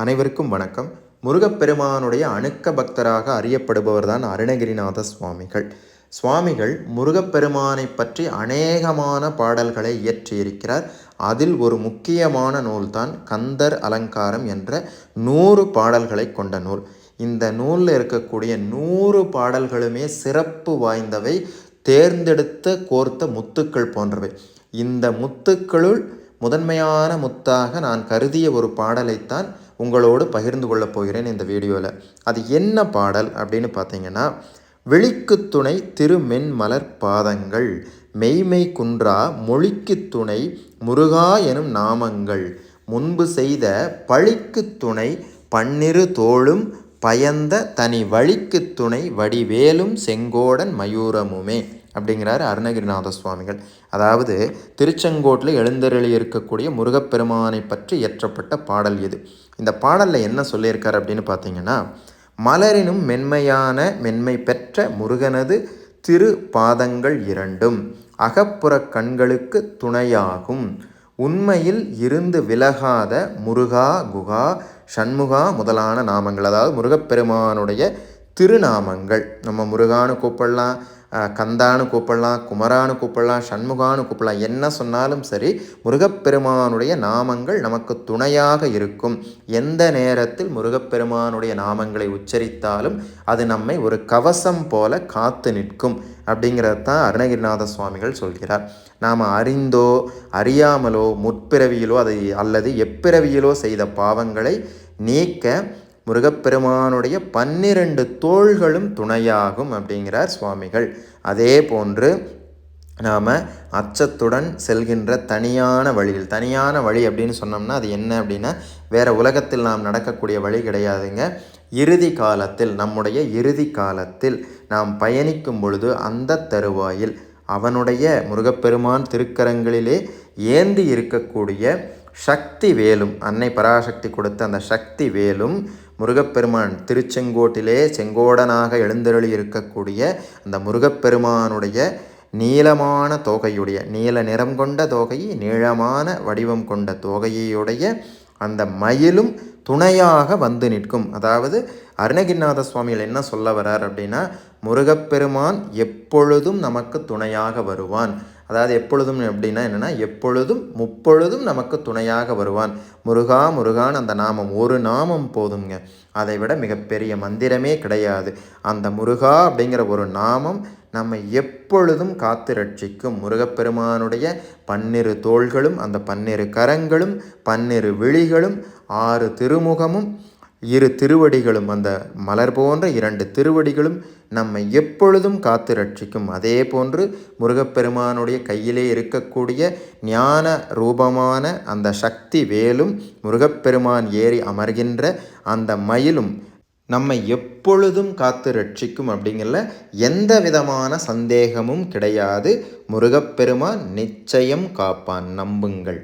அனைவருக்கும் வணக்கம். முருகப்பெருமானுடைய அணுக்க பக்தராக அறியப்படுபவர் தான் அருணகிரிநாத சுவாமிகள். சுவாமிகள் முருகப்பெருமானை பற்றி அநேகமான பாடல்களை இயற்றியிருக்கிறார். அதில் ஒரு முக்கியமான நூல்தான் கந்தர் அலங்காரம் என்ற நூறு பாடல்களை கொண்ட நூல். இந்த நூலில் இருக்கக்கூடிய நூறு பாடல்களுமே சிறப்பு வாய்ந்தவை. தேர்ந்தெடுத்த கோர்த்த முத்துக்கள் போன்றவை. இந்த முத்துக்களுள் முதன்மையான முத்தாக நான் கருதிய ஒரு பாடலைத்தான் உங்களோடு பகிர்ந்து கொள்ளப் போகிறேன் இந்த வீடியோவில் அது என்ன பாடல் அப்படின்னு பார்த்தீங்கன்னா விழிக்கு துணை திருமென்மலர் பாதங்கள் மெய்மை குன்றா மொழிக்கு துணை முருகா எனும் நாமங்கள் முன்பு செய்த பழிக்கு துணை பன்னிரு தோளும் பயந்த தனி வழிக்கு துணை வடிவேலும் செங்கோடன் மயூரமுமே அப்படிங்கிறாரு அருணகிரிநாத சுவாமிகள். அதாவது திருச்செங்கோட்டில் எழுந்தருளி இருக்கக்கூடிய முருகப்பெருமானை பற்றி இயற்றப்பட்ட பாடல் இது. இந்த பாடலில் என்ன சொல்லியிருக்கார் அப்படின்னு பார்த்தீங்கன்னா மலரினும் மென்மையான மென்மை பெற்ற முருகனது திரு பாதங்கள் இரண்டும் அகப்புற கண்களுக்கு துணையாகும். உண்மையில் இருந்து விலகாத முருகா குகா சண்முகா முதலான நாமங்கள். அதாவது முருகப்பெருமானுடைய திருநாமங்கள். நம்ம முருகான்னு கூப்பிடலாம். கந்தான்னு கூப்பிடலாம் குமரான்னு கூப்பிடலாம் சண்முகான்னு கூப்பிடலாம். என்ன சொன்னாலும் சரி முருகப்பெருமானுடைய நாமங்கள் நமக்கு துணையாக இருக்கும். எந்த நேரத்தில் முருகப்பெருமானுடைய நாமங்களை உச்சரித்தாலும் அது நம்மை ஒரு கவசம் போல காத்து நிற்கும் அப்படிங்கிறது தான் அருணகிரிநாத சுவாமிகள் சொல்கிறார். நாம் அறிந்தோ அறியாமலோ முற்பிறவியிலோ அதை அல்லது எப்பிறவியிலோ செய்த பாவங்களை நீக்க முருகப்பெருமானுடைய பன்னிரண்டு தோள்களும் துணையாகும் அப்படிங்கிறார் சுவாமிகள். அதே போன்று நாம் அச்சத்துடன் செல்கின்ற தனியான வழியில் தனியான வழி அப்படின்னு சொன்னோம்னா அது என்ன அப்படின்னா வேறு உலகத்தில் நாம் நடக்கக்கூடிய வழி கிடையாதுங்க. இறுதி காலத்தில் நம்முடைய இறுதி காலத்தில் நாம் பயணிக்கும் பொழுது அந்த தருவாயில் அவனுடைய முருகப்பெருமான் திருக்கரங்களிலே ஏந்தி இருக்கக்கூடிய சக்தி வேலும் அன்னை பராசக்தி கொடுத்த அந்த சக்தி வேலும் முருகப்பெருமான் திருச்செங்கோட்டிலே செங்கோடனாக எழுந்தருளி இருக்கக்கூடிய அந்த முருகப்பெருமானுடைய நீளமான தோகையுடைய நீல நிறம் கொண்ட தோகை நீளமான வடிவம் கொண்ட தோகையுடைய அந்த மயிலும் துணையாக வந்து நிற்கும். அதாவது அருணகிரிநாத சுவாமிகள் என்ன சொல்ல வர்றார் அப்படின்னா முருகப்பெருமான் எப்பொழுதும் நமக்கு துணையாக வருவான். அதாவது எப்பொழுதும் அப்படின்னா என்னென்னா எப்பொழுதும் முப்பொழுதும் நமக்கு துணையாக வருவான். முருகா முருகான் அந்த நாமம். ஒரு நாமம் போதுங்க அதை விட மிகப்பெரிய மந்திரமே கிடையாது. அந்த முருகா அப்படிங்கிற ஒரு நாமம் நம்மை எப்பொழுதும் காத்து ரட்சிக்கும். முருகப்பெருமானுடைய பன்னிரு தோள்களும் அந்த பன்னிரு கரங்களும் பன்னிரு விழிகளும் ஆறு திருமுகமும் இரு திருவடிகளும் அந்த மலர் போன்ற இரண்டு திருவடிகளும் நம்மை எப்பொழுதும் காத்து ரட்சிக்கும். அதே போன்று முருகப்பெருமானுடைய கையிலே இருக்கக்கூடிய ஞான ரூபமான அந்த சக்தி வேலும் முருகப்பெருமான் ஏறி அமர்கின்ற அந்த மயிலும் நம்மை எப்பொழுதும் காத்து ரட்சிக்கும் அப்படிங்கிறல எந்த விதமான சந்தேகமும் கிடையாது. முருகப்பெருமான் நிச்சயம் காப்பான் நம்புங்கள்.